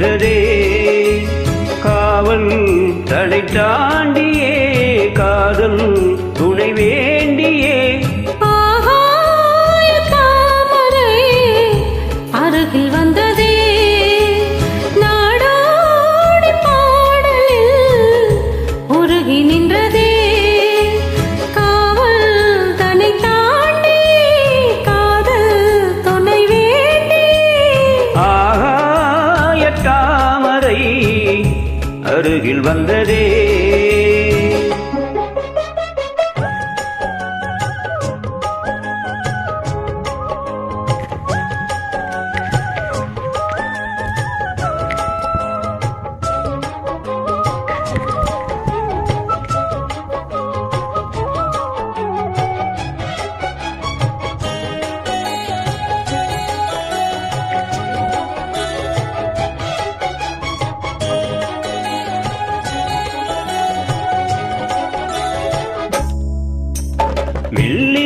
நின்றதே. காவல் தடை தாண்டியே அருகில் வந்ததே.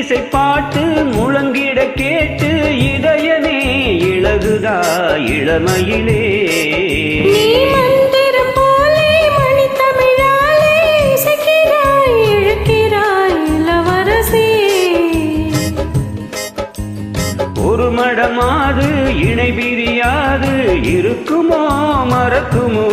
மெல்லிசை பாட்டு முழங்கிட கேட்டு இதயமே இழகுதா இளமையிலே? ஒரு மடமாது இணை பிரியாது இருக்குமோ மறக்குமோ?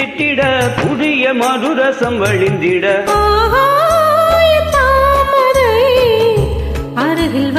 இதயம் புதிய மதுரசம் வழிந்திட. தாமரை அருகில்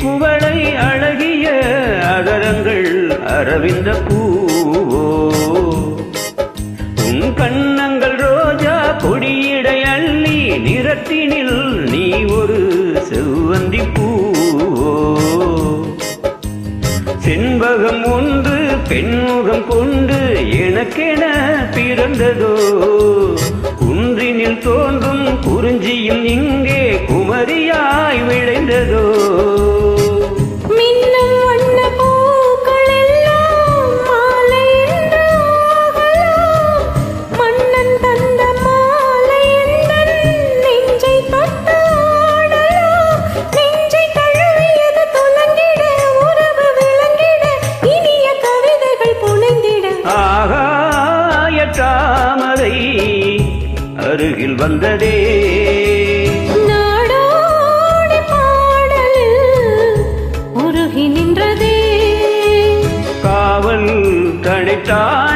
குவளை அழகிய அகரங்கள் அரவிந்த பூவோ உன் கண்ணங்கள் ரோஜா கொடியிடை அள்ளி நிறத்தினில் நீ ஒரு செவ்வந்தி பூவோ செண்பகம் ஒன்று பெண்முகம் கொண்டு எனக்கென பிறந்ததோ? குன்றினில் தோன்றும் குறிஞ்சியும் இங்கே குமரியாய் விளைந்ததோ? அருகில் வந்ததே. நாடோடி பாடலில் உருகி நின்றதே. காவல் தடை தாண்டிய